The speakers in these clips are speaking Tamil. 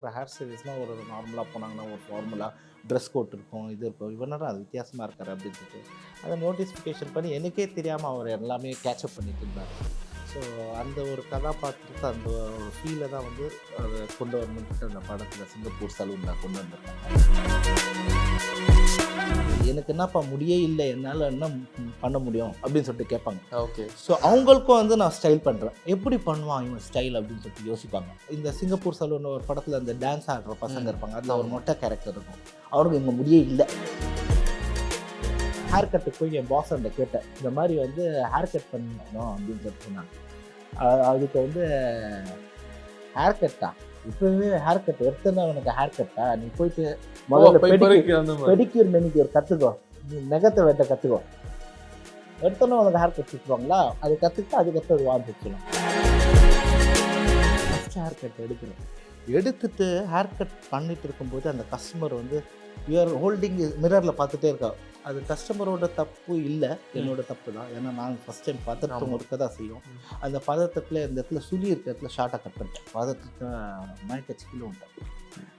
இப்போ ஹேர் சர்வீஸ்னால் ஒரு நார்மலாக போனாங்கன்னா ஒரு ஃபார்முலா ட்ரெஸ் கோட் இருக்கும். இது இருக்கும் இவனோட அது வித்தியாசமாக இருக்கார் அப்படின்னு சொல்லிட்டு அதை நோட்டிஃபிகேஷன் பண்ணி எனக்கே தெரியாமல் அவர் எல்லாமே கேட்சப் பண்ணிட்டு இருந்தார். ஸோ அந்த ஒரு கதாபாத்திரத்தை அந்த ஒரு ஃபீலை தான் வந்து அதை கொண்டு வரணுன்ட்டு அந்த படத்தில் சிங்கப்பூர் சலூனில் கொண்டு வந்திருக்காங்க. எனக்கு என்னப்பா முடியே இல்லை. என்னால் என்ன பண்ண முடியும் அப்படின்னு சொல்லிட்டு கேட்பாங்க. ஓகே. ஸோ அவங்களுக்கும் வந்து நான் ஸ்டைல் பண்ணுறேன் எப்படி பண்ணுவான் இவன் ஸ்டைல் அப்படின்னு சொல்லிட்டு யோசிப்பாங்க. இந்த சிங்கப்பூர் சலூன் ஒரு படத்தில் அந்த டான்ஸ் ஆடுற பசங்க. இருப்பாங்க. அதில் ஒரு மொட்டை கேரக்டர் இருக்கும். அவனுக்கு இங்கே முடியே இல்லை. ஹேர் கட்டுக்கு போய் என் பாஸ் அந்த கேட்டேன். இந்த மாதிரி வந்து ஹேர் கட் பண்ணணும் அப்படின்னு சொல்லிட்டு சொன்னாங்க. அதுக்கு வந்து ஹேர் கட்டா இப்போவே ஹேர் கட் எடுத்தேன்னா உனக்கு ஹேர் கட்டா நீ போயிட்டு முதல்ல பெடிக்யூர் மெனிக்யூர் கற்றுக்கோ நீ நகத்தை வெட்ட கற்றுக்கோ எடுத்தோன்னே உனக்கு ஹேர் கட் சுற்றுவாங்களா அது கற்றுக்கிட்டு அதுக்கப்புறம் அது வாங்கி வச்சுக்கலாம் ஃபஸ்ட் ஹேர் கட் எடுக்கிறேன் எடுத்துட்டு ஹேர் கட் பண்ணிட்டு இருக்கும்போது அந்த கஸ்டமர் வந்து யூஆர் ஹோல்டிங் மிரரில் பார்த்துட்டே இருக்கா? அது கஸ்டமரோட தப்பு இல்லை. என்னோட தப்பு தான். ஏன்னா நான் ஃபஸ்ட் டைம் ஆமா. இருக்க தான் செய்யும். அந்த பதட்டத்தில் இந்த இடத்துல சுழி இருக்க இடத்துல ஷார்ட்டாக கட் பண்ணிட்டேன். பதட்டத்தை மயக்கச்சு கீழே விட்டேன்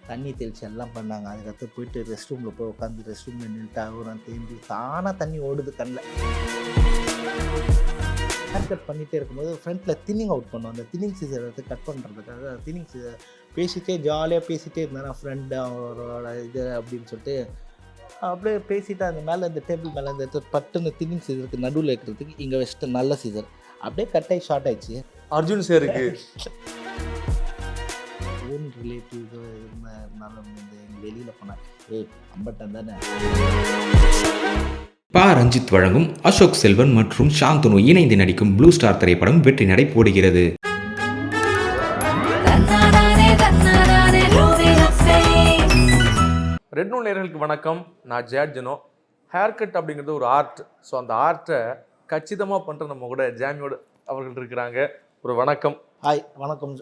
தண்ணி தெளிச்சு எல்லாம் பண்ணாங்க. அதுக்கடுத்து போயிட்டு ரெஸ்ட் ரூமில் போய் உட்காந்து ரெஸ்ட் ரூமில் நின்றுட்டு அவரும் தேம்பி தானாக தண்ணி ஓடுது கண்ணில் ஹேர் கட் பண்ணிகிட்டே இருக்கும்போது ஃப்ரண்ட்டில் தின்னிங் அவுட் பண்ணுவோம் அந்த தின்னிங் சீசர் எடுத்து கட் பண்ணுறதுக்காக தின்னிங் சீசர் பேசிட்டே ஜாலியாக பேசிட்டே இருந்தேன் ஃப்ரெண்டு அவரோட இது அப்படின்னு சொல்லிட்டு அப்படியே பேசிட்டு அந்த மேலே இந்த டேபிள் மேலே இந்த பட்டுன்னு தின்னிங் சீசருக்கு நடுவில் இருக்கிறதுக்கு இங்கே வச்சுட்டு நல்ல சீசர் அப்படியே கட் ஆகி ஷார்ட் ஆயிடுச்சு. அர்ஜுன் சாருக்கு ஓன் ரிலேட்டிவ் இருந்தாலும் இந்த வெளியில் போனேன் ஏய் அம்பட்டன் தானே? பா ரஞ்சித் வழங்கும் அசோக் செல்வன் மற்றும் சாந்தனு இணைந்து நடிக்கும் ப்ளூ ஸ்டார் திரைப்படம் வெற்றி நடை போடுகிறது. ரெட் நூல் நேயர்களுக்கு வணக்கம். நான் ஜேட் ஜனோ. ஹேர் கட் அப்படிங்கிறது ஒரு ஆர்ட் ஸோ அந்த ஆர்ட்டை கச்சிதமாக பண்ணுற நம்ம கூட ஜாமியோட அவர்கள் இருக்கிறாங்க. ஒரு வணக்கம். ஹாய் வணக்கம்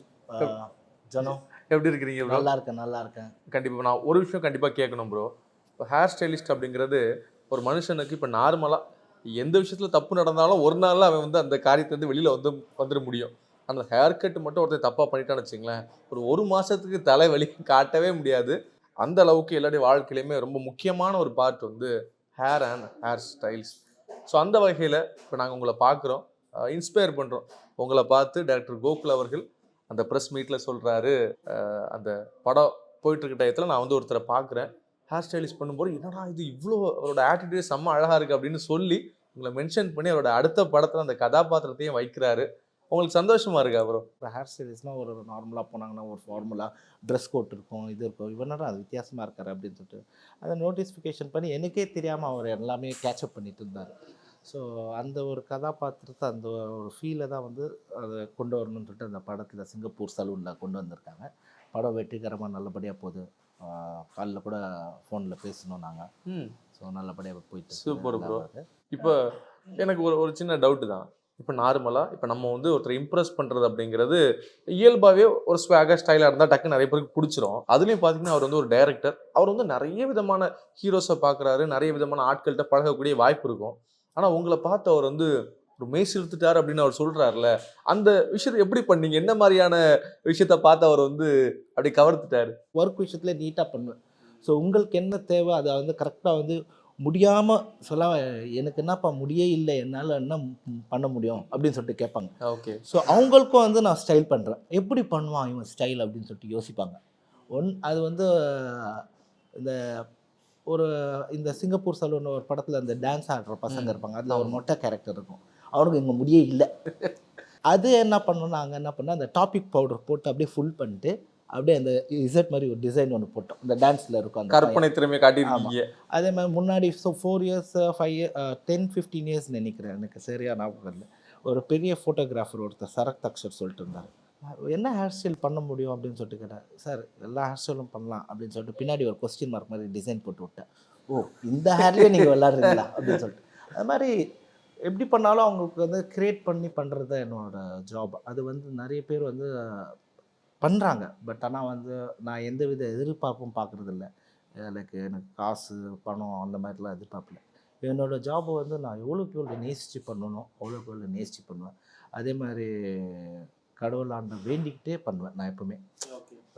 ஜனோ. எப்படி இருக்கிறீங்க ப்ரோ நல்லா இருக்கேன் நல்லா இருக்கேன் கண்டிப்பாக நான் ஒரு விஷயம் கண்டிப்பாக கேட்கணும் ப்ரோ இப்போ ஹேர் ஸ்டைலிஸ்ட் அப்படிங்கிறது ஒரு மனுஷனுக்கு இப்போ நார்மலாக எந்த விஷயத்தில் தப்பு நடந்தாலும் ஒரு நாளில் அவன் வந்து அந்த காரியத்தை வந்து வெளியில் வந்து வந்துட முடியும். அந்த ஹேர் கட் மட்டும் ஒருத்தர் தப்பாக பண்ணிட்டான்னு வச்சுங்களேன் ஒரு ஒரு மாதத்துக்கு தலைவலி காட்டவே முடியாது. அந்த அளவுக்கு எல்லாருடைய வாழ்க்கையிலையுமே ரொம்ப முக்கியமான ஒரு பார்ட் வந்து hair and hair styles so அந்த வகையில் இப்போ நாங்கள் உங்களை பார்க்குறோம். இன்ஸ்பயர் பண்ணுறோம் உங்களை பார்த்து டாக்டர் கோகுல் அவர்கள் அந்த ப்ரெஸ் மீட்டில் சொல்கிறாரு அந்த படம் போயிட்டுருக்க டயத்தில் நான் வந்து ஒருத்தரை பார்க்குறேன் ஹேர் ஸ்டைலிஷ் பண்ணும்போது என்னடா இது இவ்வளோ அவரோட ஆட்டிடியூட் செம்ம அழகாக இருக்குது அப்படின்னு சொல்லி உங்களை மென்ஷன் பண்ணி அவரோட அடுத்த படத்தில் அந்த கதாபாத்திரத்தையும் வைக்கிறாரு. உங்களுக்கு சந்தோஷமாக இருக்கா ப்ரோ இப்போ ஹேர் ஸ்டைலிஸ்னால் ஒரு நார்மலாக போனாங்கன்னா ஒரு ஃபார்முலா ட்ரெஸ் கோட் இருக்கும் இது இருக்கும். இவனோட அது வித்தியாசமாக இருக்காரு அப்படின்னு சொல்லிட்டு அதை நோட்டிஃபிகேஷன் பண்ணி எனக்கே தெரியாமல் அவர் எல்லாமே கேட்சப் பண்ணிட்டு இருந்தார். ஸோ அந்த ஒரு கதாபாத்திரத்தை அந்த ஒரு ஃபீலை தான் வந்து அதை கொண்டு வரணும்னு சொல்லிட்டு அந்த படத்தில் சிங்கப்பூர் சலூனில் கொண்டு வந்திருக்காங்க. படம் வெற்றிகரமாக நல்லபடியாக போகுது காலைல கூட ஃபோனில் பேசணும் நாங்கள் ஸோ நல்லபடியாக போயிட்டு. நல்லா இருக்கு. இப்போ எனக்கு ஒரு ஒரு சின்ன டவுட்டு தான். இப்போ நார்மலாக இப்போ நம்ம வந்து ஒருத்தர் இம்ப்ரெஸ் பண்ணுறது அப்படிங்கிறது இயல்பாகவே ஒரு ஸ்வாக ஸ்டைலாக இருந்தால் டக்கு நிறைய பேருக்கு பிடிச்சிரும். அதுலேயும் பார்த்தீங்கன்னா அவர் வந்து ஒரு டைரக்டர் அவர் வந்து நிறைய விதமான ஹீரோஸை பார்க்குறாரு நிறைய விதமான ஆட்கள்கிட்ட பழகக்கூடிய வாய்ப்பு இருக்கும். ஆனால் உங்களை பார்த்து அவர் வந்து ஒரு மெய் இழுத்துட்டார் அப்படின்னு அவர் சொல்கிறாருல அந்த விஷயத்தை எப்படி பண்ணீங்க? என்ன மாதிரியான விஷயத்த பார்த்து அவர் வந்து அப்படி கவர்த்துட்டாரு? ஒர்க் விஷயத்துல நீட்டாக பண்ணுவேன். ஸோ உங்களுக்கு என்ன தேவை? அதை வந்து கரெக்டாக வந்து முடியாமல் சொல்ல எனக்கு என்னப்பா முடியே இல்லை. என்னால் என்ன பண்ண முடியும்? அப்படின்னு சொல்லிட்டு கேட்பாங்க. ஓகே ஸோ அவங்களுக்கும் வந்து நான் ஸ்டைல் பண்ணுறேன் எப்படி பண்ணுவான் இவன் ஸ்டைல் அப்படின்னு சொல்லிட்டு யோசிப்பாங்க. ஒன் அது வந்து இந்த ஒரு இந்த சிங்கப்பூர் சலூன் ஒரு படத்தில் அந்த டான்ஸ் ஆடுற பசங்க. இருப்பாங்க. அதில் ஒரு. மொட்டை கேரக்டர் இருக்கும். அவனுக்கு இங்கே முடியே இல்லை. அது என்ன பண்ணோம் நாங்கள் என்ன பண்ணோம் அந்த டாபிக் பவுடர் போட்டு அப்படியே ஃபுல் பண்ணிட்டு அப்படியே அந்த இசட் மாதிரி ஒரு டிசைன் ஒன்று போட்டோம். இந்த டான்ஸில் இருக்கும் அந்த. கற்பனை திறமையை காட்டியிருக்கீங்க. அதே மாதிரி முன்னாடி so four years five year ten fifteen years நினைக்கிறேன். எனக்கு சரியா ஞாபகம் இல்லை ஒரு பெரிய ஃபோட்டோகிராஃபர் ஒருத்தர் சரக் தக்ஷர் சொல்லிட்டு இருந்தார். என்ன ஹேர் ஸ்டைல் பண்ண முடியும் அப்படின்னு சொல்லிட்டு கேட்டேன். சார் எல்லா ஹேர் ஸ்டைலும் பண்ணலாம் அப்படின்னு சொல்லிட்டு பின்னாடி ஒரு கொஸ்டின் மார்க் மாதிரி டிசைன் போட்டு விட்டேன். ஓ இந்த ஹேர்லேயே நீங்கள் விளாட்றீங்களா அப்படின்னு சொல்லிட்டு. அது மாதிரி எப்படி பண்ணாலும் அவங்களுக்கு வந்து கிரியேட் பண்ணி பண்ணுறது தான் என்னோடய ஜாப் அது வந்து நிறைய பேர் வந்து பண்ணுறாங்க பட் ஆனால் வந்து நான் எந்த வித எதிர்பார்ப்பும் பார்க்குறதில்ல எனக்கு எனக்கு காசு பணம் அந்த மாதிரிலாம் எதிர்பார்ப்பில் என்னோடய ஜாபை வந்து நான் எவ்வளோக்கு எவ்வளோ நேசித்து பண்ணணும் அவ்வளோக்கு எவ்வளோ நேசித்து பண்ணுவேன். அதே மாதிரி கடவுள் ஆண்ட வேண்டிக்கிட்டே பண்ணுவேன் நான் எப்பவுமே.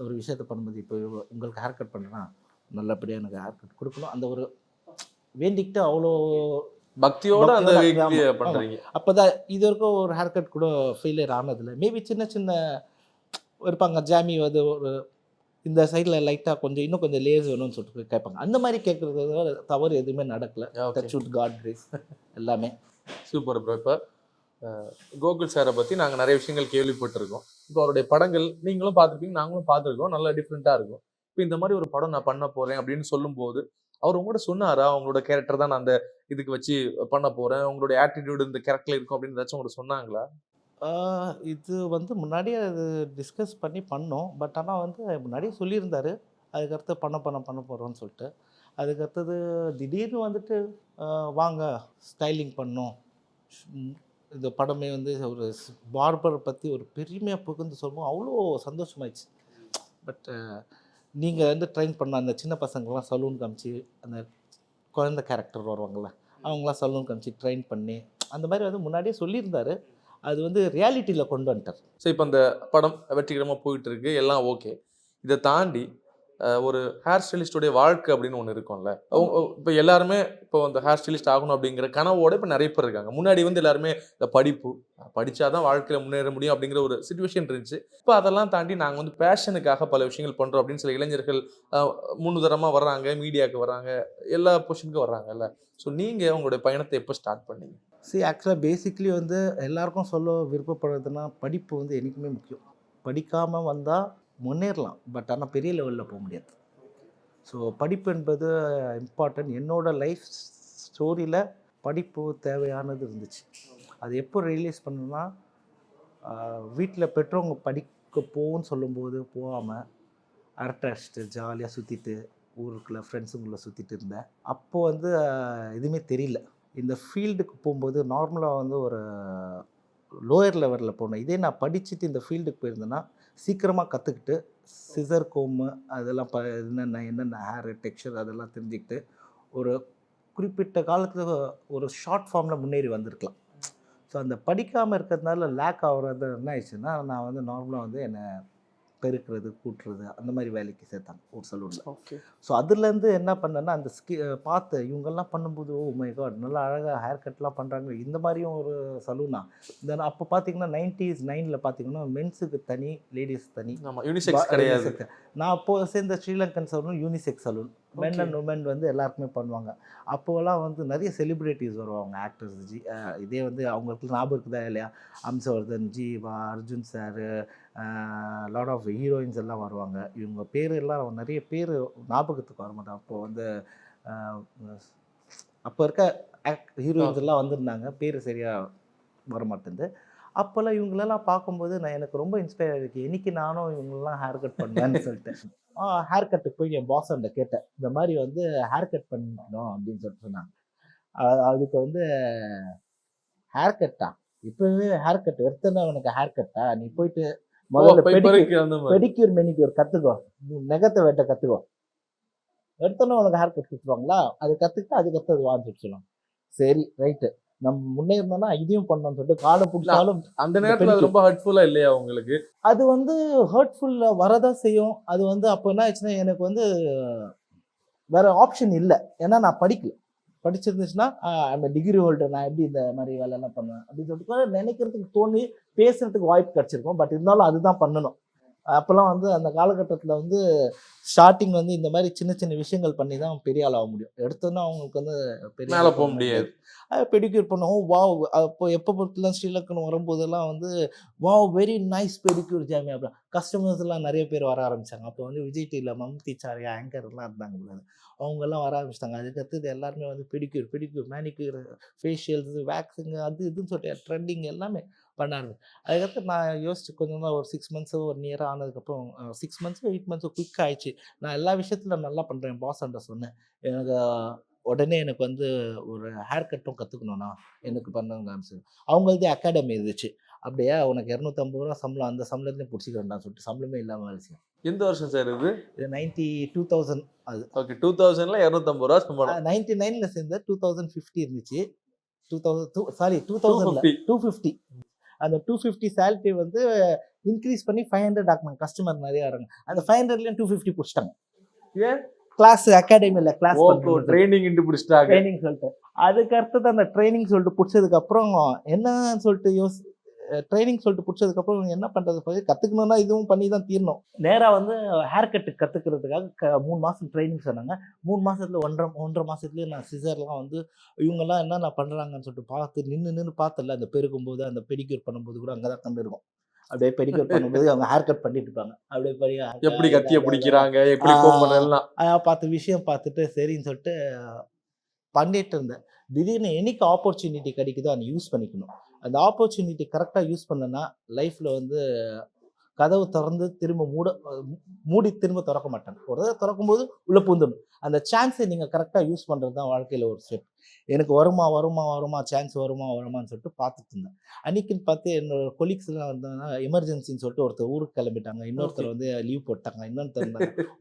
ஒரு விஷயத்தை பண்ணும்போது இப்போ உங்களுக்கு ஹேர் கட் பண்ணுறேன்னா நல்லபடியாக எனக்கு ஹேர் கட் கொடுக்கணும். அந்த ஒரு வேண்டிக்கிட்டு அவ்வளோ பக்தியோட அந்த. பண்றீங்க. அப்போ தான் இது வரைக்கும் ஒரு ஹேர் கட் கூட ஃபெயிலியர் ஆனதில்லை மேபி சின்ன சின்ன இருப்பாங்க ஜாமி வந்து ஒரு இந்த சைடில் லைட்டாக கொஞ்சம் இன்னும் கொஞ்சம் லேஸ் வேணும்னு சொல்லிட்டு கேட்பாங்க. அந்த மாதிரி கேட்குறது தவறு எதுவுமே நடக்கல. டச் வித் காட் கிரேஸ் எல்லாமே. சூப்பர் ப்ரோ இப்போ கோகுல் சாரை பற்றி நாங்கள் நிறைய விஷயங்கள் கேள்விப்பட்டிருக்கோம். இப்போ அவருடைய படங்கள் நீங்களும் பார்த்துருப்பீங்க நாங்களும் பார்த்துருக்கோம். நல்லா டிஃப்ரெண்ட்டாக இருக்கும். இப்போ இந்த மாதிரி ஒரு படம் நான் பண்ண போகிறேன் அப்படின்னு சொல்லும்போது அவர் உங்கள்கிட்ட சொன்னாரா? அவங்களோட கேரக்டர் தான் நான் அந்த இதுக்கு வச்சு பண்ண போகிறேன் உங்களுடைய ஆட்டிடியூட் இந்த கேரக்டர் இருக்கும் அப்படின்னு ஏதாச்சும் உங்கள்கிட்ட சொன்னாங்களா? இது வந்து முன்னாடியே அது டிஸ்கஸ் பண்ணி பண்ணோம். பட் ஆனால் வந்து முன்னாடியே சொல்லியிருந்தார். அதுக்கடுத்து பண்ண பண்ண பண்ண போகிறோம்னு சொல்லிட்டு. அதுக்கடுத்தது திடீர்னு வந்துட்டு வாங்க ஸ்டைலிங் பண்ணோம். இந்த படமே வந்து ஒரு பார்பரை பற்றி ஒரு பெருமையாக புகுந்து சொல்லும்போது அவ்வளோ சந்தோஷமாயிடுச்சு. பட் நீங்கள் வந்து ட்ரெயின் பண்ண அந்த சின்ன பசங்கள்லாம் சலூன் காமிச்சு அந்த குழந்தை கேரக்டர் வருவாங்கள்ல அவங்களாம் சலூன் காமிச்சு ட்ரெயின் பண்ணி அந்த மாதிரி வந்து முன்னாடியே சொல்லியிருந்தாரு. அது வந்து ரியாலிட்டியில் கொண்டு வந்துட்டார். ஸோ இப்போ இந்த படம் வெற்றிகரமாக போயிட்டு இருக்கு எல்லாம் ஓகே. இதை தாண்டி ஒரு ஹேர் ஸ்டைலிஸ்டோடைய வாழ்க்கை அப்படின்னு ஒன்று இருக்கும்ல. இப்போ எல்லாருமே இப்போ அந்த ஹேர் ஸ்டைலிஸ்ட் ஆகணும் அப்படிங்கிற கனவோட இப்போ நிறைய பேர் இருக்காங்க. முன்னாடி வந்து எல்லாருமே இந்த படிப்பு படிச்சாதான் வாழ்க்கையில் முன்னேற முடியும் அப்படிங்கிற ஒரு சுச்சுவேஷன் இருந்துச்சு. இப்போ அதெல்லாம் தாண்டி நாங்கள் வந்து பேஷனுக்காக பல விஷயங்கள் பண்ணுறோம் அப்படின்னு சில இளைஞர்கள் அஹ், முன்னுதாரணமா வர்றாங்க மீடியாவுக்கு வர்றாங்க எல்லா பொசிஷனுக்கும் வர்றாங்கல்ல. ஸோ நீங்கள் உங்களுடைய பயணத்தை எப்போ ஸ்டார்ட் பண்ணீங்க? சரி ஆக்சுவலாக பேசிக்லி வந்து எல்லாருக்கும் சொல்ல விருப்பப்படுறதுன்னா படிப்பு வந்து என்றைக்குமே முக்கியம். படிக்காமல் வந்தால் முன்னேறலாம். பட் ஆனால் பெரிய லெவலில் போக முடியாது. ஸோ படிப்பு என்பது இம்பார்ட்டன்ட் என்னோடய லைஃப் ஸ்டோரியில் படிப்பு தேவையானது இருந்துச்சு. அது எப்போ ரியலைஸ் பண்ணணும்னா வீட்டில் பெற்றவங்க படிக்க போன்னு சொல்லும்போது போகாமல் அரட்டை அடிச்சுட்டு ஜாலியாக சுற்றிட்டு ஊருக்குள்ளே ஃப்ரெண்ட்ஸுங்களை சுற்றிட்டு இருந்தேன். அப்போது வந்து எதுவுமே தெரியல. இந்த ஃபீல்டுக்கு போகும்போது நார்மலாக வந்து ஒரு லோயர் லெவலில் போனேன். இதே நான் படிச்சுட்டு இந்த ஃபீல்டுக்கு போயிருந்தேன்னா சீக்கிரமாக கற்றுக்கிட்டு சிசர் கோமு அதெல்லாம் ப என்னென்ன என்னென்ன ஹேர் டெக்ஸ்சர் அதெல்லாம் தெரிஞ்சுக்கிட்டு ஒரு குறிப்பிட்ட காலத்தில் ஒரு ஷார்ட் ஃபார்மில் முன்னேறி வந்திருக்கலாம். ஸோ அந்த படிக்காமல் இருக்கிறதுனால லேக் ஆகுறது என்ன ஆயிடுச்சுன்னா நான் வந்து நார்மலாக வந்து என்னை பெருக்கிறது கூட்டுறது அந்த மாதிரி வேலைக்கு சேர்த்தாங்க ஒரு சலூனில் ஓகே. ஸோ அதுலேருந்து என்ன பண்ணேன்னா அந்த ஸ்கி பார்த்து இவங்கெல்லாம் பண்ணும்போது ஓ மை காட் நல்லா அழகாக ஹேர் கட்லாம் பண்ணுறாங்க இந்த மாதிரியும் ஒரு சலூனா இந்த அப்போ பார்த்தீங்கன்னா நைன்டிஸ் நைனில் பார்த்தீங்கன்னா மென்ஸுக்கு தனி லேடிஸ் தனி. யூனிசெக்ஸ் கிடையாது. unisex. நான் அப்போ சேர்ந்த Sri Lankan salon unisex salon men. And woman வந்து எல்லாருக்குமே பண்ணுவாங்க. அப்போலாம் வந்து நிறைய செலிப்ரிட்டிஸ் வருவாங்க ஆக்டர்ஸ் ஜி இதே வந்து அவங்களுக்கு ஞாபகம் இருக்குதா இல்லையா? Amsavardhan Jeeva Arjun sir lot of heroines எல்லாம் வருவாங்க. இவங்க பேர் எல்லாம் நிறைய பேர் ஞாபகத்துக்கு வர மாட்டாங்க. அப்போ வந்து அப்போ இருக்க ஹீரோயின்ஸ் எல்லாம் வந்திருந்தாங்க. பேர் சரியாக வர மாட்டேங்குது அப்போல்லாம் இவங்களெல்லாம் பார்க்கும்போது நான் எனக்கு ரொம்ப இன்ஸ்பயர் ஆகிருக்கு இன்னைக்கு நானும் இவங்களெல்லாம் ஹேர் கட் பண்ணேன்னு சொல்லிட்டு. ஹேர் கட்டுக்கு போய் என் பாஸ் கிட்ட கேட்டேன். இந்த மாதிரி வந்து ஹேர் கட் பண்ணிக்கணும் அப்படின்னு சொல்லிட்டு சொன்னாங்க. அதுக்கு வந்து ஹேர் கட்டா இப்போவே ஹேர் கட் எடுத்தனா உனக்கு ஹேர் கட்டா நீ போயிட்டு முதல்ல பெடிக்யூர் மெனிக்யூர் கற்றுக்கோ நெகத்தை வெட்ட கற்றுக்கோ எடுத்தோன்னே உனக்கு ஹேர் கட் கொடுத்துருவாங்களா? அது கற்றுக்கிட்டு அடுத்தது வான்னு சொல்லிட்டு சொல்லுவாங்க. சரி ரைட்டு நம்ம முன்னேறணும்னா இதையும் பண்ணணும்னு சொல்லிட்டு காலை பிடிச்சாலும் அந்த நேரத்துல அது ரொம்ப ஹர்ட்ஃபுல்லா இல்லையா உங்களுக்கு? அது வந்து ஹர்ட்ஃபுல்ல வரதான் செய்யும். அது வந்து அப்போ என்ன ஆச்சுன்னா எனக்கு வந்து வேற ஆப்ஷன் இல்லை. ஏன்னா நான் படிக்கல. படிச்சிருந்துச்சுன்னா அந்த டிகிரி ஹோல்டர் நான் எப்படி இந்த மாதிரி வேலையெல்லாம் பண்ணுவேன்? அப்படின்னு சொல்லிட்டு நினைக்கிறதுக்கு தோணி பேசுறதுக்கு வாய்ப்பு கிடைச்சிருக்கும். பட் இருந்தாலும் அதுதான் பண்ணணும். அப்போல்லாம் வந்து அந்த காலகட்டத்தில் வந்து ஸ்டார்டிங் வந்து இந்த மாதிரி சின்ன சின்ன விஷயங்கள் பண்ணி தான் பெரிய ஆள் ஆக முடியும். எடுத்தோன்னா அவங்களுக்கு வந்து பெரிய மேல போக முடியாது. பெடிக்யூர் பண்ணோம் வாவ் அப்போ எப்போ பொறுத்துலாம் ஸ்ரீலங்கன் வரும்போதெல்லாம் வந்து வாவ் வெரி நைஸ் பெடிக்யூர் ஜாமி அப்படி கஸ்டமர்ஸ் எல்லாம் நிறைய பேர் வர ஆரம்பிச்சாங்க. அப்போ வந்து விஜய் டிவியில் மம்தி சாரியா ஆங்கர் எல்லாம் இருந்தாங்க உள்ளது. அவங்க எல்லாம் வர ஆரம்பிச்சிட்டாங்க. அதுக்கடுத்தது எல்லாருமே வந்து pedicure pedicure manicure facials waxing அது இதுன்னு சொல்லிட்டு ட்ரெண்டிங் எல்லாமே. பண்ணாங்க அதுக்கடுத்து நான் யோசிச்சு கொஞ்சம் தான் ஒரு six months so one year ஆனதுக்கப்புறம் six months so eight months so quick ஆயிடுச்சு. நான் எல்லா விஷயத்துல நல்லா பண்ணுறேன் பாஸ் அண்ட சொன்னேன். எனக்கு உடனே எனக்கு வந்து ஒரு ஹேர் கட்டும் கற்றுக்கணும்னா எனக்கு ஆரம்பிச்சு அவங்களது அகாடமி இருந்துச்சு. அப்படியே உனக்கு இரநூத்தம்பது ரூபா சம்பளம் அந்த சம்பளத்துலேயும் பிடிச்சிக்கிறேன்டான்னு சொல்லிட்டு சம்பளமே இல்லாமல் வேலை எந்த வருஷம் சார் இது? இது நைன்டி டூ தௌசண்ட் அது ஓகே டூ தௌசண்ட்ல இரநூத்தம்பது ரூபா சம்பளம். நைன்டி நைனில் சேர்ந்த டூ தௌசண்ட் ஃபிஃப்டி இருந்துச்சு. Two thousand two sorry two 250. Thousand two fifty அந்த டூ ஃபிஃப்டி சேலரி வந்து இன்க்ரீஸ் பண்ணி ஃபைவ் ஹண்ட்ரட் ஆக்கணும் கஸ்டமர் நிறைய வராங்க. அந்த ஃபைவ் ஹண்ட்ரட்லேயும் டூ ஃபிஃப்டி பிடிச்சிட்டாங்க. ஏன்? கிளாஸ் அகாடமியில் கிளாஸ் ட்ரைனிங் பிடிச்சிட்டாங்க. ட்ரைனிங் சொல்லிட்டு. அதுக்கு அடுத்தது அந்த ட்ரைனிங் சொல்லிட்டு பிடிச்சதுக்கு அப்புறம் என்னன்னு சொல்லிட்டு யோசி ட்ரைனிங் சொல்லிட்டு பிடிச்சதுக்கு அப்புறம் இவங்க என்ன பண்றது? போய் கத்துக்கணும்னா இதுவும் பண்ணி தான் தீரணும். நேரா வந்து ஹேர் கட்டு கத்துக்கிறதுக்காக க- மூணு மாசம் ட்ரைனிங் சொன்னாங்க. மூணு மாசத்துல ஒன்றரை ஒன்றரை மாசத்துலயே நான் சிசர்லாம் வந்து இவங்கெல்லாம் என்னென்ன பண்றாங்கன்னு சொல்லிட்டு பார்த்து நின்று நின்று பார்த்தல அந்த பெருக்கும் போது அந்த பெடிக்யூர் பண்ணும்போது கூட அங்கதான் கண்டு இருக்கும் அப்படியே பெடிக்யூர் பண்ணும்போது அவங்க ஹேர் கட் பண்ணிட்டு இருப்பாங்க. அப்படியே பெரிய எப்படி கத்திய பிடிக்கிறாங்க? எப்படி பார்த்த விஷயம் பார்த்துட்டு சரின்னு சொல்லிட்டு பண்ணிட்டு இருந்தேன். திடீர்னு என்னைக்கு ஆப்பர்ச்சுனிட்டி கிடைக்குதோ அதை யூஸ் பண்ணிக்கணும். அந்த ஆப்பர்ச்சுனிட்டி கரெக்டாக யூஸ் பண்ணனா லைஃப்பில் வந்து கதவு திறந்து திரும்ப மூட மூடி திரும்ப திறக்க மாட்டாங்க ஒரு தடவை திறக்கும் போது உள்ளே பூந்துடும் அந்த சான்ஸை நீங்கள் கரெக்டாக யூஸ் பண்ணுறது தான் வாழ்க்கையில் ஒரு ஸ்டெப் எனக்கு வருமா வருமா வருமா சான்ஸ் வருமா வருமான்னு சொல்லிட்டு பார்த்துட்டு இருந்தேன். அன்னைக்குன்னு பார்த்து என்னோட கொலீக்ஸ்லாம் வந்தாங்கன்னா எமர்ஜென்சின்னு சொல்லிட்டு ஒருத்தர் ஊருக்கு கிளம்பிட்டாங்க. இன்னொருத்தர் வந்து லீவ் போட்டாங்க. இன்னொருத்தர்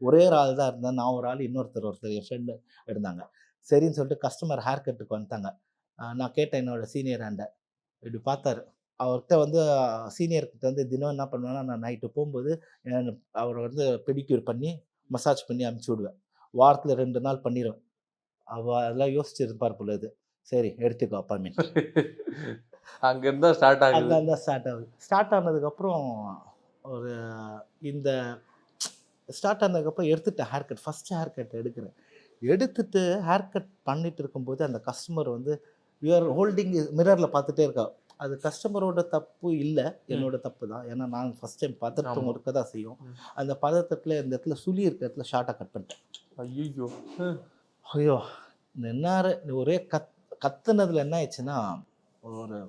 ஒரே ஒரு ஆள் தான் இருந்தேன். நான் ஒரு ஆள் இன்னொருத்தர் ஒருத்தர் என் ஃப்ரெண்டு இருந்தாங்க சரின்னு சொல்லிட்டு கஸ்டமர் ஹேர் கட்டுக்கு வந்துட்டாங்க. நான் கேட்டேன் என்னோட சீனியர் ஆண்ட இப்படி பார்த்தாரு. அவர்கிட்ட வந்து சீனியர்கிட்ட வந்து தினம் என்ன பண்ணுவேன்னா நான் நைட்டு போகும்போது அவரை வந்து பெடிக்யூர் பண்ணி மசாஜ் பண்ணி அனுப்பிச்சி விடுவேன். வாரத்தில் ரெண்டு நாள் பண்ணிடுவேன் அவ அதெல்லாம் யோசிச்சிருப்பார் போல இது. சரி எடுத்துக்கோ அப்பாயின்மெண்ட் அங்க இருந்தா ஸ்டார்ட் ஆகுது. அங்கே தான் ஸ்டார்ட் ஆகுது. ஸ்டார்ட் ஆனதுக்கப்புறம் ஒரு இந்த ஸ்டார்ட் ஆனதுக்கப்புறம் எடுத்துட்டேன் hair cut first hair cut எடுக்கிறேன். எடுத்துட்டு ஹேர் கட் பண்ணிட்டு இருக்கும்போது அந்த கஸ்டமர் வந்து யூஆர் ஹோல்டிங் மிரரில் பார்த்துட்டே இருக்கா. அது கஸ்டமரோட தப்பு இல்லை என்னோட தப்பு தான். ஏன்னா நான் ஃபஸ்ட் டைம் பதட்டம். இருக்க தான் செய்யும். அந்த பதட்டத்தில் இந்த இடத்துல சுழி இருக்க இடத்துல ஷார்ட்டாக கட் பண்ணிட்டேன். ஐயோ ஐயோ. நின்னாரு. ஒரே கத் கத்துனதுல என்ன ஆயிடுச்சுன்னா ஒரு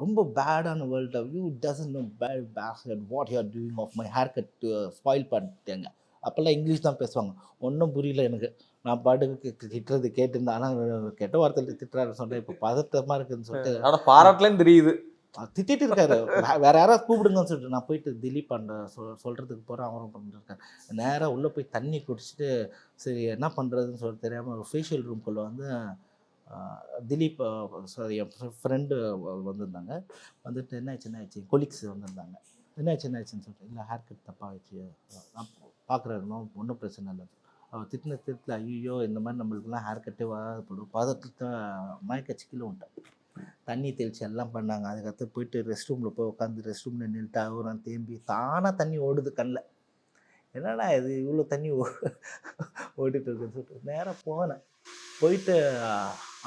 ரொம்ப பேடான world of you doesn't no bad bad what you are doing of my hair cut spoil பண்ணிட்டேங்க. அப்போல்லாம் இங்கிலீஷ் தான் பேசுவாங்க. ஒன்றும் புரியல எனக்கு. நான் பாட்டுக்கு திட்டுறது கேட்டிருந்தேன் ஆனால் கெட்ட வார்த்தையில் திட்டுறாரு சொன்னேன். இப்போ பதட்டமாக இருக்குதுன்னு சொல்லிட்டு ஆனா பாராட்டலன்னு தெரியுது. திட்டிட்டு இருக்காரு. வேற யாராவது கூப்பிடுங்கன்னு சொல்லிட்டு நான் போயிட்டு திலீப் அந்த சொல் சொல்றதுக்கு போகிறேன் அவரும் பண்ணிருக்காரு நேராக உள்ளே போய் தண்ணி குடிச்சிட்டு சரி என்ன பண்ணுறதுன்னு சொல்லி தெரியாமல் ஒரு ஃபேஷியல் ரூம்குள்ளே வந்து திலீப் சாரி என் ஃப்ரெண்டு வந்திருந்தாங்க. வந்துட்டு என்ன ஆச்சு என்ன ஆச்சு? கொலிக்ஸ் வந்திருந்தாங்க. என்ன ஆச்சு என்ன ஆச்சுன்னு சொல்லிட்டு இல்லை ஹேர் கட் தப்பாக ஆச்சு நான் பார்க்குறாருனோ ஒன்றும் பிரச்சனை இல்லை. அவள் திட்டின திட்டத்தில் ஐயோ இந்த மாதிரி நம்மளுக்குலாம் ஹேர் கட்டே வராது போடும் மயக்கச்சு கீழே விட்டேன் தண்ணி தெளிச்சு எல்லாம் பண்ணாங்க. அதுக்கடுத்து போயிட்டு ரெஸ்ட் ரூமில் போய் உட்காந்து ரெஸ்ட் ரூமில் நின்றுட்டு ஆகுறான் தேம்பி தானாக தண்ணி ஓடுது கண்ணில் என்னடா இது இவ்வளோ தண்ணி ஓ ஓடிட்டு இருக்குன்னு சொல்லிட்டு நேராக போனேன் போயிட்டு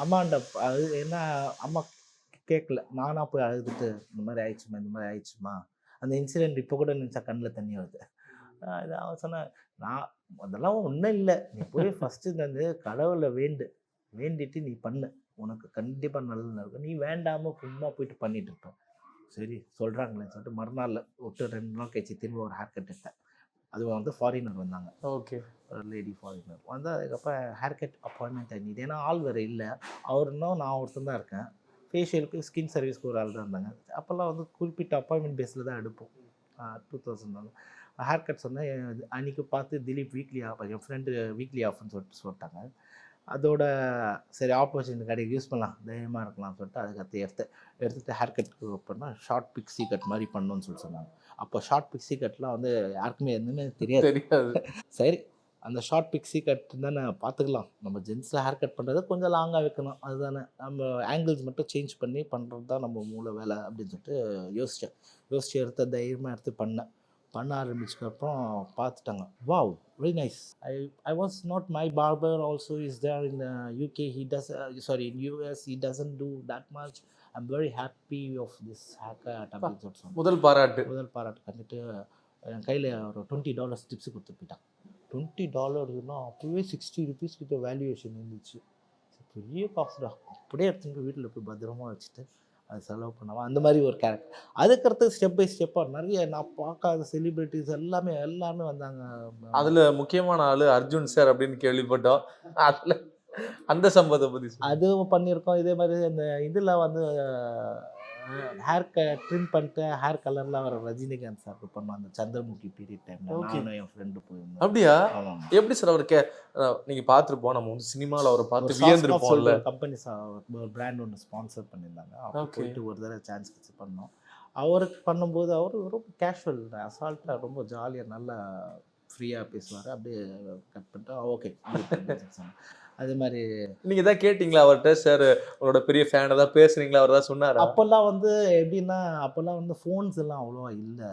அம்மாண்ட அது என்ன அம்மா கேட்கல நானாக போய் அழுதுட்டு இந்த மாதிரி ஆயிடுச்சுமா இந்த மாதிரி ஆயிடுச்சுமா. அந்த இன்சிடெண்ட் இப்போ கூட நினச்சா கண்ணில் தண்ணி வருது. நான் அவன் சொன்னேன் நான் அதெல்லாம் ஒன்றும் இல்லை. நீ போய் ஃபஸ்ட்டு வந்து கடவுளை வேண்டு வேண்டிட்டு நீ பண்ணு. உனக்கு கண்டிப்பாக நல்லது நடக்கும். நீ வேண்டாமல் சும்மா போயிட்டு பண்ணிட்டு இருப்ப. சரி சொல்கிறாங்களேன்னு சொல்லிட்டு மறுநாள் விட்டு ரெண்டு நாள் கழிச்சு திரும்ப ஒரு ஹேர் கட் எடுத்தேன். அது வந்து ஃபாரினர் வந்தாங்க. ஓகே. ஒரு லேடி ஃபாரினர் வந்து அதுக்கப்புறம் ஹேர் கட் அப்பாயின்மெண்ட் ஆகிடுது ஏன்னா ஆள் வேறு இல்லை. அவர் இன்னும் நான் ஒருத்தன் தான் இருக்கேன். ஃபேஷியலுக்கு ஸ்கின் சர்வீஸ்க்கு ஒரு ஆள் தான் இருந்தாங்க. அப்போல்லாம் வந்து குறிப்பிட்ட அப்பாயின்மெண்ட் பேஸில் தான் எடுப்போம். டூ தௌசண்ட் ஹேர் கட் சொன்னேன் அன்றைக்கி பார்த்து திலீப் வீக்லி ஆஃப் என் ஃப்ரெண்டு வீக்லி ஆஃப்னு சொல்லிட்டு சொல்லிட்டாங்க. அதோட சரி ஆப்பர்ச்சுனிட்டி கடைக்கு யூஸ் பண்ணலாம் தைரியமாக இருக்கலாம்னு சொல்லிட்டு அதுக்கடுத்து எடுத்து எடுத்துகிட்டு ஹேர் கட்டுக்கு பண்ணால் ஷார்ட் பிக்ஸி கட் மாதிரி பண்ணணும்னு சொல்லி சொன்னாங்க. அப்போ ஷார்ட் பிக்ஸி கட்லாம் வந்து யாருக்குமே எதுவுமே தெரியாது. தெரியாது. சரி அந்த ஷார்ட் பிக்ஸி கட் தானே பார்த்துக்கலாம். நம்ம ஜென்ஸில் ஹேர் கட் பண்ணுறது கொஞ்சம் லாங்காக வைக்கணும். அதுதானே. நம்ம ஆங்கிள்ஸ் மட்டும் சேஞ்ச் பண்ணி பண்ணுறது தான் நம்ம மூளை வேலை அப்படின்னு சொல்லிட்டு யோசித்தேன் யோசிச்சு எடுத்த தைரியமாக எடுத்து பண்ணேன். பண்ண ஆரம்பிச்சதுக்கப்புறம் பார்த்துட்டாங்க. Wow very nice I I was not my barber also is there in UK he does sorry in US he doesn't do that much I'm very happy of this சொன்னாங்க. முதல் பாராட்டு. முதல் பாராட்டு. கண்டுட்டு என் கையில் ஒரு டுவெண்ட்டி டாலர்ஸ் டிப்ஸ் கொடுத்து போயிட்டான். டுவெண்ட்டி டாலர்னா அப்போவே சிக்ஸ்டி ருபீஸ் கிட்ட வேல்யூவேஷன் இருந்துச்சு. பெரிய காசுடா. அப்படியே எடுத்துன்னு போய் வீட்டில் போய் பத்திரமா வச்சுட்டு அது செலவு பண்ணாமல் அந்த மாதிரி ஒரு கேரக்டர் அதுக்கடுத்து ஸ்டெப் பை ஸ்டெப்பாக நிறைய நான் பார்க்காத செலிபிரிட்டிஸ் எல்லாமே எல்லாமே வந்தாங்க. அதுல முக்கியமான ஆளு அர்ஜுன் சார் அப்படின்னு கேள்விப்பட்டோம். அதுல அந்த சம்பவத்தை சொல்லுங்க. அதுவும் பண்ணியிருக்கோம். இதே மாதிரி அந்த இதில் வந்து ஹேர் க ட்ரிம் பண்ணிட்டு ஹேர் கலர்லாம் வர ரஜினிகாந்த் சார் பண்ணோம் அந்த சந்திரமுகி பீரியட் டைமில் Okay. நானும் என் ஃப்ரெண்டு போயிருந்தோம். அப்படியா? எப்படி சார் அவர் கே அஹ் நீங்க பார்த்திருப்போம். நம்ம வந்து சினிமால அவரை பார்த்து வியந்திருப்போம்ல. கம்பெனி ஒரு பிராண்ட் ஒன்று ஸ்பான்சர் பண்ணியிருந்தாங்க. அப்போ. போயிட்டு ஒரு தடவை சான்ஸ் கிச்சு பண்ணோம். அவருக்கு பண்ணும்போது அவர் ரொம்ப கேஷுவல் அசால்ட்டாக ரொம்ப ஜாலியாக நல்லா ஃப்ரீயாக பேசுவார். அப்படியே கட் பண்ணிட்டு ஓகே அது மாதிரி நீங்க தான் கேட்டீங்களா அவர்கிட்ட சார் உங்களோட பெரிய ஃபேன் ஏதாவது பேசுறீங்களா? அவர் ஏதாவது சொன்னாரா? அப்போல்லாம் வந்து எப்படின்னா அப்போல்லாம் வந்து ஃபோன்ஸ் எல்லாம் அவ்வளோவா இல்லை.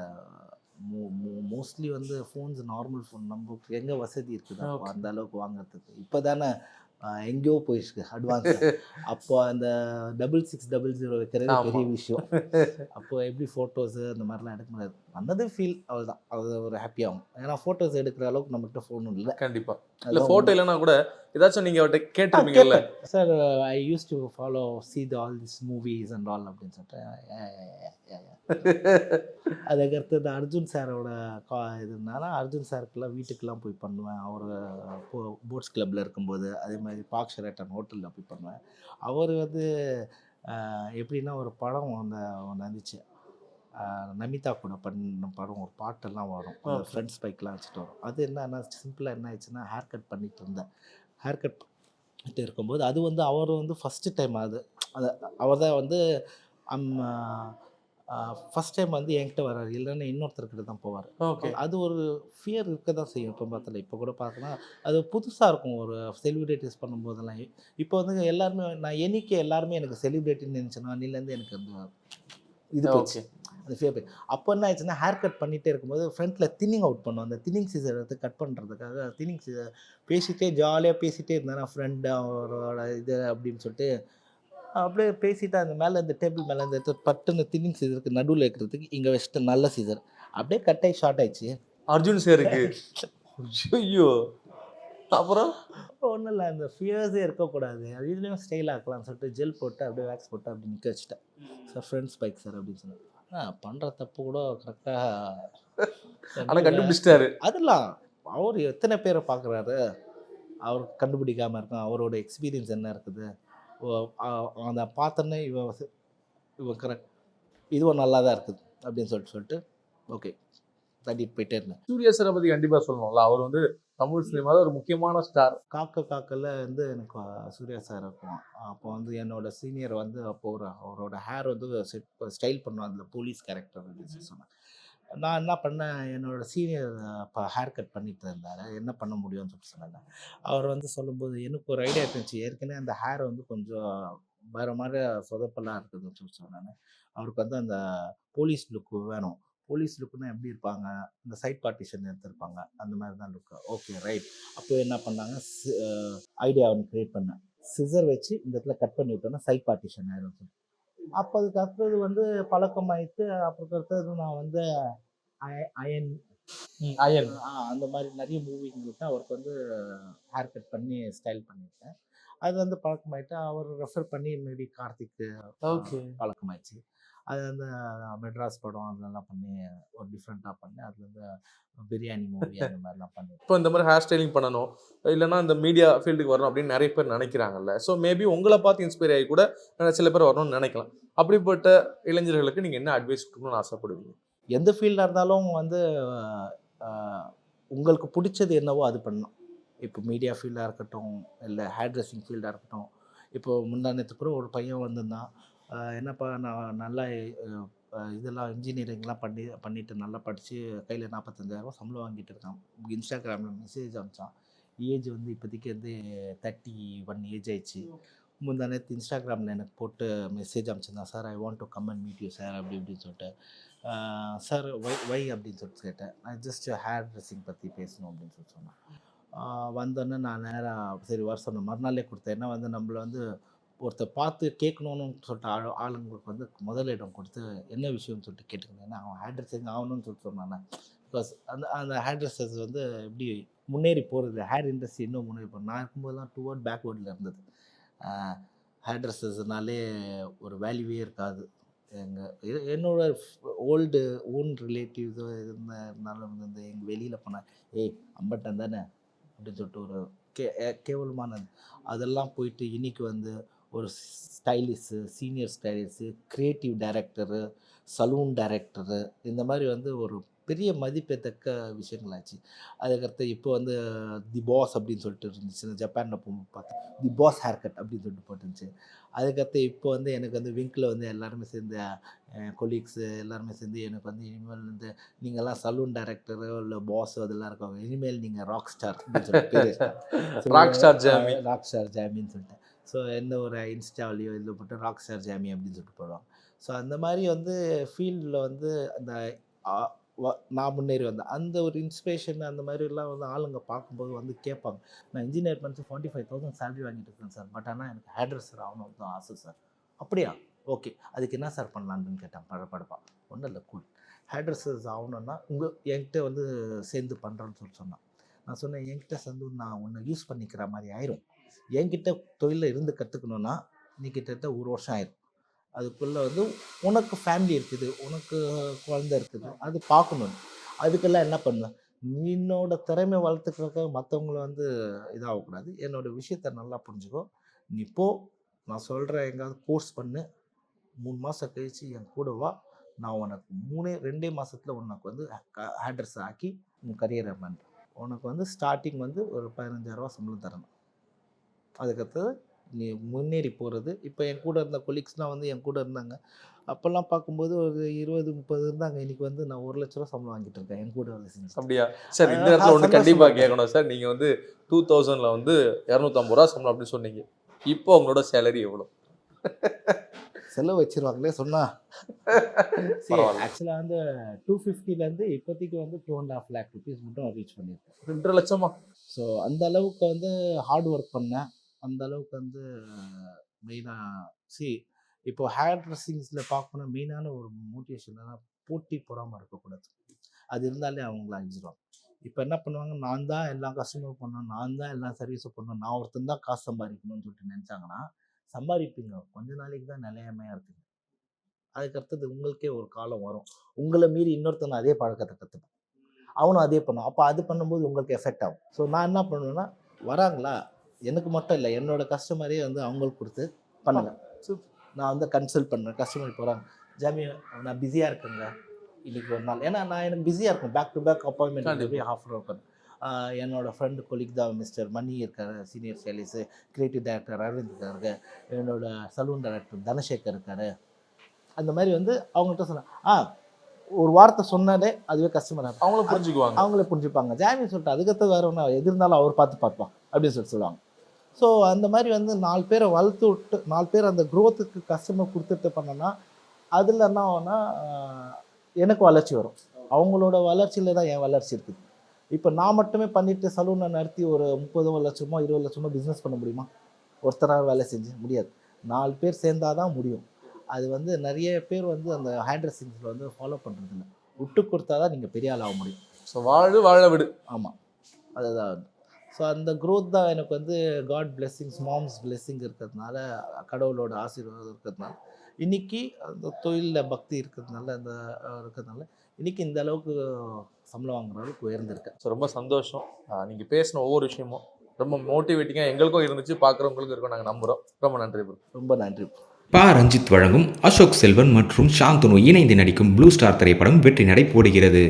மோஸ்ட்லி வந்து ஃபோன்ஸ் நார்மல் ஃபோன் நம்ம எங்கே வசதி இருக்குது. அந்த அளவுக்கு வாங்குறதுக்கு. இப்போ தானே எங்கேயோ போயிருக்கு அட்வான்ஸ் அப்போ அந்த டபுள் சிக்ஸ் டபுள் ஜீரோ வைக்கிறது. பெரிய விஷயம். அப்போ எப்படி ஃபோட்டோஸு அந்த மாதிரிலாம் எடுக்க முடியாது. வந்தது ஃபீல் அவ்வளோதான் அது ஒரு ஹாப்பியாகும் ஏன்னா ஃபோட்டோஸ் எடுக்கிற அளவுக்கு நம்மகிட்ட ஃபோனும் இல்லை. கண்டிப்பா. இல்ல போட்டோ இல்லைன்னா கூட ஏதாச்சும் நீங்க அவர்கிட்ட கேட்டிருப்பீங்கல்ல? Sir I use to follow see the all this movies and all அப்படின்னு சொல்லிட்டு. அதுக்கடுத்து இந்த அர்ஜுன் சாரோட கா இதுனால அர்ஜுன் சாருக்கெல்லாம் வீட்டுக்கெல்லாம் போய் பண்ணுவேன். அவர் போட்ஸ் கிளப்பில் இருக்கும்போது அதே மாதிரி பாக் ஷெரட்டன் ஹோட்டலில் போய் பண்ணுவேன். அவர் வந்து எப்படின்னா ஒரு படம் அந்த ஒன்று வந்துச்சு. நமிதா கூட பண்ண படம் ஒரு பாட்டெல்லாம் வரும். ஃப்ரெண்ட்ஸ் பைக்லாம் வச்சுட்டு வரும். அது என்னன்னா சிம்பிளாக என்ன ஆயிடுச்சுன்னா ஹேர் கட் பண்ணிட்டு இருந்தேன். ஹேர் கட் பண்ணிட்டு இருக்கும்போது அது வந்து அவர் வந்து ஃபஸ்ட்டு டைம் அது அது அவர் தான் வந்து ஃபஸ்ட் டைம் வந்து என்கிட்ட வராரு இல்லைன்னா இன்னொருத்தர்கிட்ட தான் போவார். ஓகே. அது ஒரு ஃபியர் இருக்க தான் செய்யும் இப்போ பார்த்தல இப்போ கூட பார்க்கலாம் அது புதுசாக இருக்கும். ஒரு செலிப்ரிட்டிஸ் பண்ணும்போதெல்லாம். இப்போ வந்து எல்லாருமே நான் என்னைக்கு எல்லாருமே எனக்கு செலிப்ரிட்டின்னு நினச்சேனோ அன்னிலேருந்து எனக்கு அந்த இது போச்சு. அந்த ஃபியர் போய் அப்போ என்ன ஆயிடுச்சுன்னா ஹேர் கட் பண்ணிகிட்டே இருக்கும்போது ஃப்ரண்ட்டில் தின்னிங் அவுட் பண்ணுவோம் அந்த தின்னிங் சீசர் எடுத்து கட் பண்ணுறதுக்காக தின்னிங் சீசர் பேசிகிட்டே ஜாலியாக பேசிகிட்டே இருந்தேன் ஃப்ரெண்டு அவரோட இது அப்படின்னு சொல்லிட்டு அப்படியே பேசிட்டு அந்த மேலே இந்த டேபிள் மேலே இந்த பட்டுன்னு தின்னிங் சீசருக்கு நடுவில் இருக்கிறதுக்கு இங்கே வச்சுட்டு நல்ல சீசர் அப்படியே கட் ஆகி ஷார்ட் ஆயிடுச்சு. அர்ஜுன் சாருக்கு ஐயோ! அப்புறம்? ஒன்றும் இல்லை அந்த ஃபியர்ஸே இருக்கக்கூடாது. அது இதுலேயும் ஸ்டைல் ஆக்கலாம்னு சொல்லிட்டு ஜெல் போட்டு அப்படியே வேக்ஸ் போட்டு அப்படி நிற்க வச்சுட்டேன். சார் ஃப்ரெண்ட்ஸ் பைக் சார் அப்படின்னு சொன்னேன் பண்ணுற தப்பு கூட கரெக்டாக கண்டுபிடிச்சிட்டாரு. அதெல்லாம் அவர் எத்தனை பேரை பார்க்குறாரு? அவர் கண்டுபிடிக்காம இருக்கும் அவரோட எக்ஸ்பீரியன்ஸ் என்ன இருக்குது? அந்த பார்த்தோன்னே இவன் இவன் கரெக்ட் இதுவும் நல்லா தான் இருக்குது அப்படின்னு சொல்லிட்டு சொல்லிட்டு ஓகே தட்டிட்டு போயிட்டே இருந்தேன் சூர்யா சாரை பத்தி கண்டிப்பா சொல்லணும்ல. அவர் வந்து தமிழ் சினிமாவில் ஒரு முக்கியமான ஸ்டார் காக்க காக்கல வந்து எனக்கு சூர்யா சார் இருக்கும். அப்போ வந்து என்னோட சீனியர் வந்து அப்போ ஒரு அவரோட ஹேர் வந்து செட் ஸ்டைல் பண்ணுவோம் அதில் போலீஸ் கேரக்டர் அப்படின்னு சொன்னேன் நான் என்ன பண்ணேன் என்னோட சீனியர் இப்போ ஹேர் கட் பண்ணிட்டு இருந்தார். என்ன பண்ண முடியும்னு சொல்லிட்டு சொன்னேன் அவர் வந்து சொல்லும்போது எனக்கு ஒரு ஐடியா இருந்துச்சு. ஏற்கனவே அந்த ஹேர் வந்து கொஞ்சம் வேறு மாதிரி சொதப்பெல்லாம் இருக்குதுன்னு சொல்லி சொன்னேன் அவருக்கு வந்து அந்த போலீஸ் லுக்கு வேணும். போலீஸ் லுக்குன்னா எப்படி இருப்பாங்க? இந்த சைட் பார்ட்டிஷன் எடுத்திருப்பாங்க அந்த மாதிரி தான் லுக்கு ஓகே ரைட் அப்போ என்ன பண்ணாங்க? ஐடியா ஒன்று க்ரியேட் பண்ணேன் சிசர் வச்சு இந்த இடத்துல கட் பண்ணி விட்டோன்னா சைட் பார்ட்டிஷன் ஆயிடும் அப்போ அதுக்கு அடுத்தது வந்து பழக்கம் ஆயிட்டு அப்புறம் அடுத்தது நான் வந்து அய- அயன் அயன் ஆ, அந்த மாதிரி நிறைய மூவிங்களுக்கு அவருக்கு வந்து ஹேர் கட் பண்ணி ஸ்டைல் பண்ணியிருக்கேன். அது வந்து பழக்கமாயிட்டு அவர் ரெஃபர் பண்ணி மேபி கார்த்திக் ஓகே பழக்கமாயிடுச்சு. அது வந்து மெட்ராஸ் படம் அதெல்லாம் பண்ணி ஒரு டிஃப்ரெண்ட்டாக பண்ணி அதுல வந்து பிரியாணி மூவி அந்த மாதிரிலாம் பண்ணி இப்போ இந்த மாதிரி ஹேர் ஸ்டைலிங் பண்ணணும். இல்லைன்னா இந்த மீடியா ஃபீல்டுக்கு வரணும் அப்படின்னு நிறைய பேர் நினைக்கிறாங்கல்ல. ஸோ மேபி உங்களை பார்த்து இன்ஸ்பயர் ஆகி கூட சில பேர் வரணும்னு நினைக்கலாம். அப்படிப்பட்ட இளைஞர்களுக்கு நீங்கள் என்ன அட்வைஸ் கொடுக்கணும்னு ஆசைப்படுவீங்க? எந்த ஃபீல்டாக இருந்தாலும் வந்து உங்களுக்கு பிடிச்சது என்னவோ அது பண்ணணும். இப்போ மீடியா ஃபீல்டாக இருக்கட்டும் இல்லை ஹேர் ட்ரெஸ்ஸிங் ஃபீல்டாக இருக்கட்டும். இப்போ முந்தானத்து கூட ஒரு பையன் வந்திருந்தான். என்னப்பா நான் நல்லா இதெல்லாம் இன்ஜினியரிங்லாம் பண்ணி பண்ணிவிட்டு நல்லா படித்து கையில் நாற்பத்தஞ்சாயிரரூபா சம்பளம் வாங்கிட்டு இருக்கான். இன்ஸ்டாகிராமில் மெசேஜ் அனுப்பிச்சான். ஏஜ் வந்து இப்போதைக்கு வந்து தேர்ட்டி ஒன் ஏஜ் ஆயிடுச்சு. முந்தா நேற்று இன்ஸ்டாகிராமில் எனக்கு போட்டு message அனுப்பிச்சிருந்தான். Sir I want to come and meet you sir அப்படி இப்படின்னு சொல்லிட்டு. சார் வை வை அப்படின்னு சொல்லிட்டு கேட்டேன். நான் ஜஸ்ட் ஹேர் ட்ரெஸ்ஸிங் பற்றி பேசணும் அப்படின்னு சொல்லி சொன்னேன். வந்தோடனே நான் நேராக சரி வர சொன்னேன். மறுநாளே கொடுத்தேன். ஏன்னா வந்து நம்மளை வந்து ஒருத்தர் பார்த்து கேட்கணுன்னு சொல்லிட்டு ஆளு ஆளுங்களுக்கு வந்து முதலிடம் கொடுத்து என்ன விஷயம்னு சொல்லிட்டு கேட்டுக்கணும் அவன் ஹேர் ட்ரெஸ்ஸிங் ஆகணும்னு சொல்லிட்டு சொன்னானே. பிகாஸ் அந்த அந்த ஹேர் ட்ரெஸ்ஸஸ் வந்து எப்படி முன்னேறி போகிறது ஹேர் இண்டஸ்ட்ரி இன்னும் முன்னேறி போகிறது நான் இருக்கும்போதெல்லாம் டூவர்ட் பேக்வேர்டில் இருந்தது. ஹேர் ட்ரெஸ்ஸஸ்னாலே ஒரு வேல்யூவே இருக்காது. எங்கள் என்னோட ஓல்டு ஓன் ரிலேட்டிவ்ஸோ இருந்த இருந்தாலும் வந்து எங்கள் வெளியில் போனேன் ஏய் அம்பட்டன் தானே? அப்படின்னு சொல்லிட்டு ஒரு கே கேவலமானது அதெல்லாம் போயிட்டு இன்னைக்கு வந்து ஒரு stylist senior stylist creative director salon director இந்த மாதிரி வந்து ஒரு பெரிய மதிப்பேத்தக்க விஷயங்களாச்சு. அதுக்கடுத்து இப்போ வந்து தி பாஸ் அப்படின்னு சொல்லிட்டு இருந்துச்சு ஜப்பானில் போகும் பார்த்தேன் தி பாஸ் ஹேர் கட் அப்படின்னு சொல்லிட்டு போட்டுருந்துச்சு. அதுக்கடுத்து இப்போ வந்து எனக்கு வந்து விங்கில் வந்து எல்லாருமே சேர்ந்து கொலீக்ஸு எல்லாருமே சேர்ந்து எனக்கு வந்து இனிமேல் வந்து நீங்கள்லாம் சலூன் டைரக்டரோ இல்லை பாஸ் அதெல்லாம் இருக்காங்க இனிமேல் நீங்கள் rock star Rock star Jamie. Rock star ஜாமின்னு சொல்லிட்டு. ஸோ எந்த ஒரு இன்ஸ்டாவிலையோ இதில் போட்டு ராக் ஸ்டார் ஜாமி அப்படின்னு சொல்லிட்டு போடுவாங்க. ஸோ அந்த மாதிரி வந்து ஃபீல்டில் வந்து அந்த நான் முன்னேறி வந்தேன். அந்த ஒரு இன்ஸ்பிரேஷன் அந்த மாதிரிலாம் வந்து ஆளுங்க பார்க்கும்போது வந்து கேட்பாங்க. நான் இன்ஜினியர் பண்ணி ஃபார்ட்டி ஃபைவ் தௌசண்ட் சேலரி வாங்கிட்டு இருக்கேன் சார் பட் ஆனால் எனக்கு ஹேட்ரஸர் ஆகணும் தான் ஆசை சார் அப்படியா? ஓகே அதுக்கு என்ன சார் பண்ணலான்னு கேட்டேன். படப்படப்பா ஒன்றும் இல்லை கூல் ஹேட்ரஸஸ் ஆகணும்னா உங்கள் என்கிட்ட வந்து சேர்ந்து பண்ணுறோன்னு சொல்லி சொன்னான். நான் சொன்னேன் என்கிட்ட சேர்ந்து நான் உன்னை யூஸ் பண்ணிக்கிற மாதிரி ஆயிரும். என்கிட்ட தொழிலில் இருந்து கற்றுக்கணுன்னா நீ கிட்டத்தட்ட ஒரு வருஷம் ஆயிரும். அதுக்குள்ளே வந்து உனக்கு ஃபேமிலி இருக்குது உனக்கு குழந்தை இருக்குது அது பார்க்கணும். அதுக்கெல்லாம் என்ன பண்ணுவேன் என்னோட திறமை வளர்த்துக்கிறதுக்காக மற்றவங்கள வந்து இதாகக்கூடாது. என்னோட விஷயத்த நல்லா புரிஞ்சுக்கோ. நீ போ நான் சொல்கிறேன் எங்கேயாவது கோர்ஸ் பண்ணு. மூணு மாதம் கழிச்சு என் கூட வா. நான் உனக்கு மூணே ரெண்டே மாதத்தில் உனக்கு வந்து ஹேட்ரஸ் ஆக்கி உன் கரியரை பண்ணுறேன் உனக்கு வந்து ஸ்டார்டிங் வந்து ஒரு பதினஞ்சாயிரரூவா சம்பளம் தரணும். அதுக்கடுத்தது நீ முன்னேறி போகிறது இப்போ என் கூட இருந்த கொலீக்ஸ்லாம் வந்து என் கூட இருந்தாங்க. அப்போல்லாம் பார்க்கும்போது ஒரு இருபது முப்பது இருந்தாங்க. இன்னைக்கு வந்து நான் ஒரு லட்ச ரூபா சம்பளம் வாங்கிட்டு இருக்கேன். என் கூட வேலை செஞ்சு. அப்படியா? சார் இந்த ஆ, நேரத்தில் ஒன்று கண்டிப்பாக. கேட்கணும் சார். நீங்கள் வந்து டூ தௌசண்டில் வந்து இரநூத்தம்பது ரூபா சம்பளம் அப்படின்னு சொன்னீங்க. இப்போ உங்களோட சேலரி எவ்வளோ செலவு வச்சிருவாங்களே சொன்னா. பரவாயில்ல. ஆக்சுவலாக வந்து டூ ஃபிஃப்டிலேருந்து இப்போதைக்கு வந்து two and half lakh rupees மட்டும் ரீச் பண்ணியிருக்கேன். ரெண்டரை லட்சமா? ஸோ அந்த அளவுக்கு வந்து ஹார்ட் ஒர்க் பண்ணேன். அந்த அளவுக்கு வந்து மெயினாக சி இப்போ ஹேர் ட்ரெஸ்ஸிங்ஸில் பார்க்கணும் மெயினான ஒரு மோட்டிவேஷன் என்னன்னா போட்டி பொறாமல் இருக்கக்கூடாது. அது இருந்தாலே அவங்கள அழிஞ்சிடும் இப்போ என்ன பண்ணுவாங்க நான் தான் எல்லா கஸ்டமரும் பண்ணணும் நான் தான் எல்லா சர்வீஸும் பண்ணணும் நான் ஒருத்தன் தான் காசு சம்பாதிக்கணும்னு சொல்லிட்டு நினச்சாங்கன்னா சம்பாதிப்பீங்க. கொஞ்ச நாளைக்கு தான் நிலையமையாக இருக்குங்க அதுக்கடுத்தது உங்களுக்கே ஒரு காலம் வரும். உங்களை மீறி இன்னொருத்தன் அதே பழக்கத்தை கற்றுப்பான் அவனும் அதே பண்ணுவான். அப்போ அது பண்ணும்போது உங்களுக்கு எஃபெக்ட் ஆகும். ஸோ நான் என்ன பண்ணுவேன்னா வராங்களா? எனக்கு மட்டும் இல்லை என்னோட கஸ்டமரே வந்து அவங்களுக்கு கொடுத்து பண்ணுங்க. நான் வந்து கன்சல்ட் பண்ணுறேன் கஸ்டமர் போகிறாங்க ஜாமி நான் பிஸியாக இருக்கேங்க இன்னைக்கு ஒரு நாள். ஏன்னா நான் எனக்கு பிஸியாக இருக்கும் பேக் டு பேக் அப்பாயின்மெண்ட் போய். ஹாஃப் அன் ஹவர் என்னோட ஃப்ரெண்டு கொலிக் தான் மிஸ்டர் மணி இருக்காரு சீனியர் சேலிஸு கிரியேட்டிவ் டைரக்டர் அரவிந்த் இருக்காரு என்னோட சலூன் டைரக்டர் தனசேகர் இருக்காரு. அந்த மாதிரி வந்து அவங்கள்ட்ட சொன்னேன். ஆ ஒரு வார்த்தை சொன்னாலே அதுவே கஸ்டமர் அவங்களும் புரிஞ்சுக்குவாங்க. அவங்களே புரிஞ்சுப்பாங்க. ஜாமி சொல்லிட்டு அதுக்கடுத்து வேற ஒன்று எது இருந்தாலும் அவர் பார்த்து பார்ப்பான். அப்படின்னு சொல்லிட்டு சொல்லுவாங்க. ஸோ அந்த மாதிரி வந்து நாலு பேரை வளர்த்து விட்டு நாலு பேர் அந்த க்ரோத்துக்கு கஸ்டமர் கொடுத்துட்டு பண்ணனா அதில் என்ன ஆகும்னா எனக்கு வளர்ச்சி வரும். அவங்களோட வளர்ச்சியில் தான் என் வளர்ச்சி இருக்குது இப்போ நான் மட்டுமே பண்ணிட்டு சலூனை நடத்தி ஒரு முப்பது லட்சமோ இருபது லட்சமோ பிஸ்னஸ் பண்ண முடியுமா? ஒருத்தராக வேலை செஞ்சு முடியாது. நாலு பேர் சேர்ந்தாதான் முடியும். அது வந்து நிறைய பேர் வந்து அந்த ஹேண்ட் ட்ரெஸ்ஸிங்ஸில் வந்து ஃபாலோ பண்ணுறதில்ல விட்டு கொடுத்தா தான் நீங்கள் பெரிய ஆள் ஆக முடியும். ஸோ வாழு வாழ விடு. ஆமாம் அதுதான். ஸோ அந்த growth தான் எனக்கு வந்து காட் பிளெஸ்ஸிங்ஸ் மாம்ஸ் பிளெஸ்ஸிங் இருக்கிறதுனால கடவுளோட ஆசீர்வாதம் இருக்கிறதுனால. இன்னைக்கு அந்த தொழிலில் பக்தி இருக்கிறதுனால அந்த இருக்கிறதுனால இன்னைக்கு இந்த அளவுக்கு சம்பளம் வாங்குற அளவுக்கு உயர்ந்திருக்கேன் ஸோ ரொம்ப சந்தோஷம். ஆஹ் நீங்க பேசின ஒவ்வொரு விஷயமும் ரொம்ப மோட்டிவேட்டிங்காக எங்களுக்கும் இருந்துச்சு. பார்க்குறவங்களுக்கும் இருக்கும். நாங்கள் நம்புகிறோம் ரொம்ப நன்றி ப்ரோ ரொம்ப நன்றி பா ரஞ்சித் வழங்கும் அசோக் செல்வன் மற்றும் சாந்தனு இணைந்து நடிக்கும் ப்ளூ ஸ்டார் திரைப்படம் வெற்றி நடை போடுகிறது.